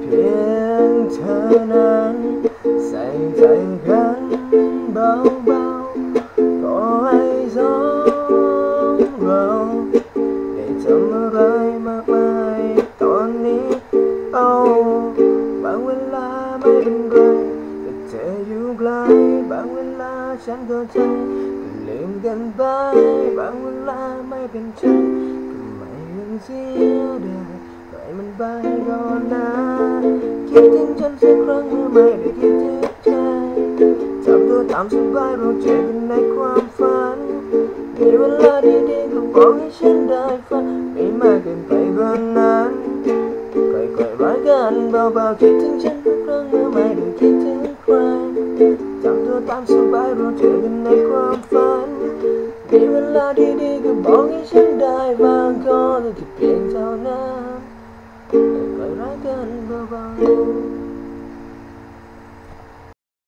เพียงเธอนั้นใส่ใจกันเบา ได้ทำอะไรมากมายตอนนี้เอาบางเวลาไม่เป็นไรแต่เธออยู่ไกลบางเวลาฉันก็ใจก็ลืมกันไปบางเวลาไม่เป็นใจก็ไม่ยังเสียดายปล่อยมันไปก่อนนะคิดถึงฉันสักครั้งเมื่อไม่ได้คิดถึงใจทำตัวตามสบายเราเจอกันในความฝัน มีเวลาดีๆก็บอกให้ฉันได้ฟังไม่มากเกินไปกว่านั้นค่อยๆรักกันเบาๆคิดถึงฉันทุกครั้งเมื่อไม่ได้คิดถึงใครทำตัวตามสบายเราเจอกันในความฝันมีเวลาดีๆก็บอกให้ฉันได้บางก็แค่เพียงเท่านั้นค่อยๆรักกันเบาๆ